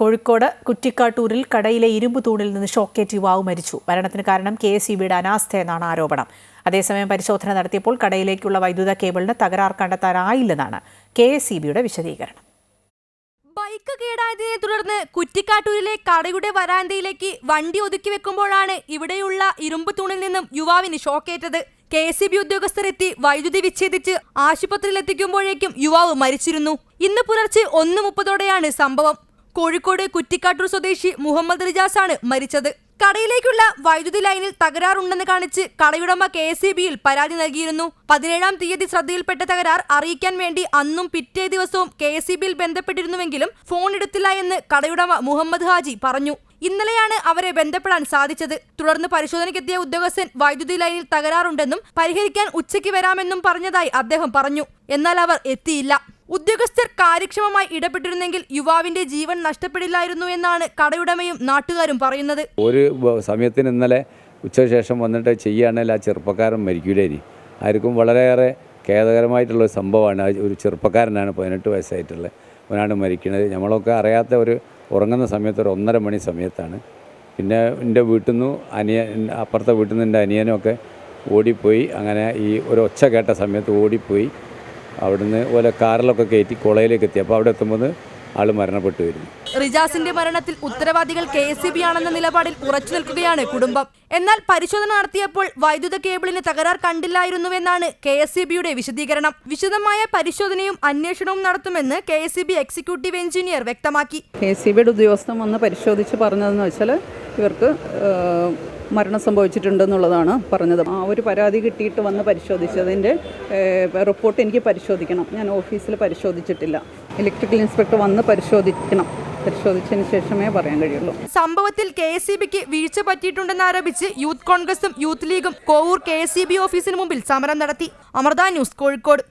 കോഴിക്കോട് കുറ്റിക്കാട്ടൂരിൽ കടയിലെ ഇരുമ്പ് തൂണിൽ നിന്ന് ഷോക്കേറ്റ് യുവാവ് മരിച്ചു. മരണത്തിന് കാരണം കെ എസ് ഇബിയുടെ അനാസ്ഥയെന്നാണ് ആരോപണം. അതേസമയം പരിശോധന നടത്തിയപ്പോൾ കടയിലേക്കുള്ള വൈദ്യുത കേബിളിന് തകരാർ കണ്ടെത്താനായില്ലെന്നാണ് കെ എസ് ഇ ബിയുടെ വിശദീകരണം. ബൈക്ക് കേടായതിനെ തുടർന്ന് കുറ്റിക്കാട്ടൂരിലെ കടയുടെ വരാന്തയിലേക്ക് വണ്ടി ഒതുക്കി വെക്കുമ്പോഴാണ് ഇവിടെയുള്ള ഇരുമ്പ് തൂണിൽ നിന്നും യുവാവിന് ഷോക്കേറ്റത്. കെ എസ് ബി ഉദ്യോഗസ്ഥരെത്തി വൈദ്യുതി വിച്ഛേദിച്ച് ആശുപത്രിയിലെത്തിക്കുമ്പോഴേക്കും യുവാവ് മരിച്ചിരുന്നു. ഇന്ന് പുലർച്ചെ ഒന്ന് മുപ്പതോടെയാണ് സംഭവം. കോഴിക്കോട് കുറ്റിക്കാട്ടൂർ സ്വദേശി മുഹമ്മദ് റിജാസ് ആണ് മരിച്ചത്. കടയിലേക്കുള്ള വൈദ്യുതി ലൈനിൽ തകരാറുണ്ടെന്ന് കാണിച്ച് കടയുടമ കെ എസ് ബിയിൽ പരാതി നൽകിയിരുന്നു. പതിനേഴാം തീയതി ശ്രദ്ധയിൽപ്പെട്ട തകരാർ അറിയിക്കാൻ വേണ്ടി അന്നും പിറ്റേ ദിവസവും കെ എസ് ബിയിൽ ബന്ധപ്പെട്ടിരുന്നുവെങ്കിലും ഫോൺ എടുത്തില്ല എന്ന് കടയുടമ മുഹമ്മദ് ഹാജി പറഞ്ഞു. ഇന്നലെയാണ് അവരെ ബന്ധപ്പെടാൻ സാധിച്ചത്. തുടർന്ന് പരിശോധനയ്ക്കെത്തിയ ഉദ്യോഗസ്ഥൻ വൈദ്യുതി ലൈനിൽ തകരാറുണ്ടെന്നും പരിഹരിക്കാൻ ഉച്ചയ്ക്ക് വരാമെന്നും പറഞ്ഞതായി അദ്ദേഹം പറഞ്ഞു. എന്നാൽ അവർ എത്തിയില്ല. ഉദ്യോഗസ്ഥർ കാര്യക്ഷമമായി ഇടപെട്ടിരുന്നെങ്കിൽ യുവാവിന്റെ ജീവൻ നഷ്ടപ്പെടില്ലായിരുന്നു എന്നാണ് കടയുടമയും നാട്ടുകാരും പറയുന്നത്. ഒരു സമയത്തിന് ഇന്നലെ ഉച്ചശേഷം ശേഷം വന്നിട്ട് ചെയ്യുകയാണെങ്കിൽ ആ ചെറുപ്പക്കാരൻ മരിക്കൂലേനി ആർക്കും വളരെയേറെ ഖേദകരമായിട്ടുള്ള ഒരു സംഭവമാണ് ഒരു ചെറുപ്പക്കാരനാണ് പതിനെട്ട് വയസ്സായിട്ടുള്ളത് അവനാണ് മരിക്കുന്നത്. നമ്മളൊക്കെ അറിയാത്ത ഒരു ഉറങ്ങുന്ന സമയത്ത് ഒരു ഒന്നര മണി സമയത്താണ്. പിന്നെ എന്റെ വീട്ടിൽ നിന്ന് അനിയൻ അപ്പുറത്തെ വീട്ടിൽ നിന്ന് എന്റെ അനിയനൊക്കെ ഓടിപ്പോയി. അങ്ങനെ ഈ ഒരു ഒച്ച കേട്ട സമയത്ത് ഓടിപ്പോയി. അവിടുന്ന് ഓലെ കാറിലൊക്കെ കയറ്റി കുളയിലേക്ക് എത്തി. അപ്പോൾ അവിടെ എത്തുമ്പോൾ ആൾ മരണപ്പെട്ടു വരുന്നു. റിജാസിന്റെ മരണത്തിൽ ഉത്തരവാദികൾ കെ എസ് ബി ആണെന്ന നിലപാടിൽ ഉറച്ചു നിൽക്കുകയാണ് കുടുംബം. എന്നാൽ പരിശോധന നടത്തിയപ്പോൾ വൈദ്യുത കേബിളിന് തകരാർ കണ്ടില്ലായിരുന്നുവെന്നാണ് കെ എസ് ബിയുടെ വിശദീകരണം. വിശദമായ പരിശോധനയും അന്വേഷണവും നടത്തുമെന്ന് K S B executive engineer വ്യക്തമാക്കി. കെ സി ബിയുടെ ഉദ്യോഗസ്ഥൻ വന്ന് പരിശോധിച്ച് പറഞ്ഞതെന്ന് വെച്ചാൽ ഇവർക്ക് മരണം സംഭവിച്ചിട്ടുണ്ടെന്നുള്ളതാണ് പറഞ്ഞത്. ആ ഒരു പരാതി കിട്ടിയിട്ട് വന്ന് പരിശോധിച്ചതിന്റെ റിപ്പോർട്ട് എനിക്ക് പരിശോധിക്കണം. ഞാൻ ഓഫീസിൽ പരിശോധിച്ചിട്ടില്ല. ഇലക്ട്രിക്കൽ ഇൻസ്പെക്ടർ വന്ന് പരിശോധിക്കണം. പരിശോധിച്ചതിന് ശേഷമേ പറയാൻ കഴിയുള്ളൂ. സംഭവത്തിൽ കെ എസ് സി ബിക്ക് വീഴ്ച പറ്റിയിട്ടുണ്ടെന്ന് ആരോപിച്ച് യൂത്ത് കോൺഗ്രസും യൂത്ത് ലീഗും Kovoor K S C B ഓഫീസിന് മുമ്പിൽ സമരം നടത്തി. അമൃത ന്യൂസ് കോഴിക്കോട്.